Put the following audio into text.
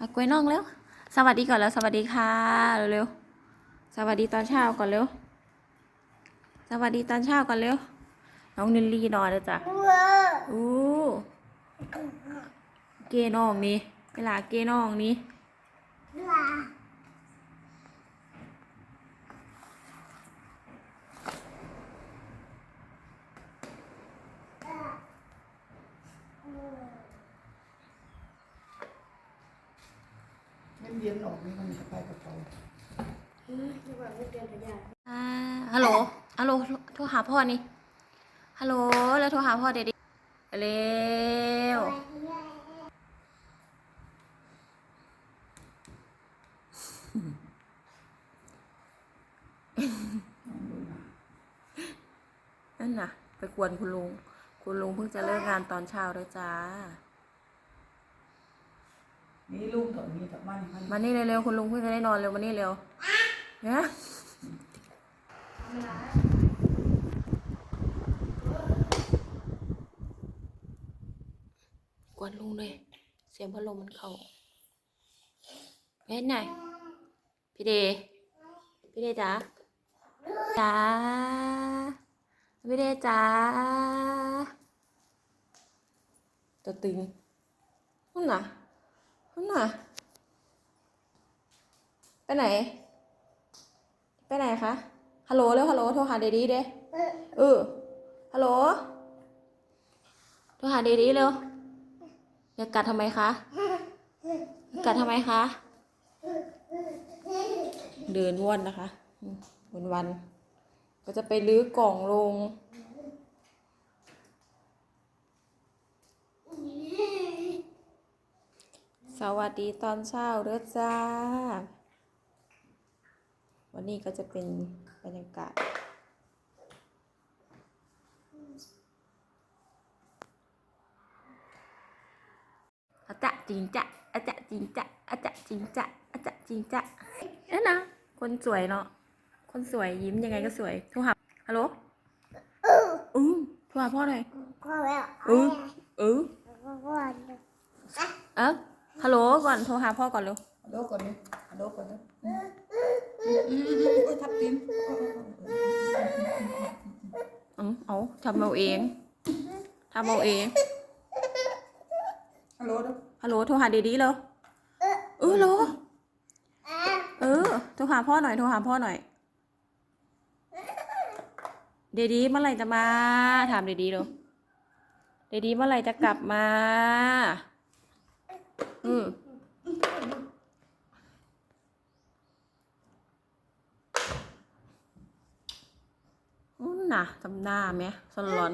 อากล้วยน่องเร็วสวัสดีก่อนแล้ว สวัสดีค่ะเร็วๆสวัสดีตอนเช้าก่อนเร็ว สวัสดีตอนเช้าก่อนเร็ว น้องนิลลี่นอนเลยจ้ะอู้เกน้องนี่เวลาเกน้องนี่ เงินเย็นออกนี่มันจะไปกระเป๋าอ่าฮัลโหลฮัลโหลโทรหาพ่อนี่ฮัลโหลแล้วโทรหาพ่อเดี๋ยวดิเร็วนั่นน่ะ ไปกวนคุณลุง คุณลุงเพิ่งจะเลิกงานตอนเช้าด้วยจ้า นี่ลูกถอดมีถอดมันมันมานี่เร็วๆคุณลุงเพิ่งจะได้นอนเร็วมานี่เร็วเนี่ยกวนลุงเลยเสียงพัดลมมันเข้าเฮ้ยไหนอยพี่เดพี่เดจ๋าจ๋าพี่เดจ๋าตัวตึงนั่นน่ะ นั่นน่ะ ไปไหน ไปไหนคะ ฮัลโหลเร็วฮัลโหลโทรหาเดดี้เด้เออ ฮัลโหล โทรหาเดดี้เร็วอย่ากัดทำไมคะอย่ากัดทำไมคะ เดินว่อนนะคะอืมวันวันๆก็จะไปลื้อกล่องลง วัสดีตอนเช้าเด้อจ้า วันนี้ก็จะเป็นบรรยากาศ อาจะจริงจะอาจะจริงจะอาจะจริงจะอาจะจริงจะเอ๊ะนะ คนสวยเนาะ คนสวยยิ้มยังไงก็สวยโทรหาฮัลโหลอือโทรหาพ่อหน่อยเออเออเอ้า ฮัลโหลก่อนโทรหาพ่อก่อนเร็วฮัลโหลก่อนนี่ฮัลโหลก่อนนะอืมอืมอืมอืมเอ้ยทับทิมอืมเอาทำเอาเองทำเอาเองฮัลโหลเด้อฮัลโหลโทรหาเดดี้เร็วเออฮัลโหลเออโทรหาพ่อหน่อยโทรหาพ่อหน่อย เดดี้เมื่อไหร่จะมาถามเดดี้เร็วเดดี้เมื่อไหร่จะกลับมา อืมอุ้นน่ะทำหน้าไหมสลอน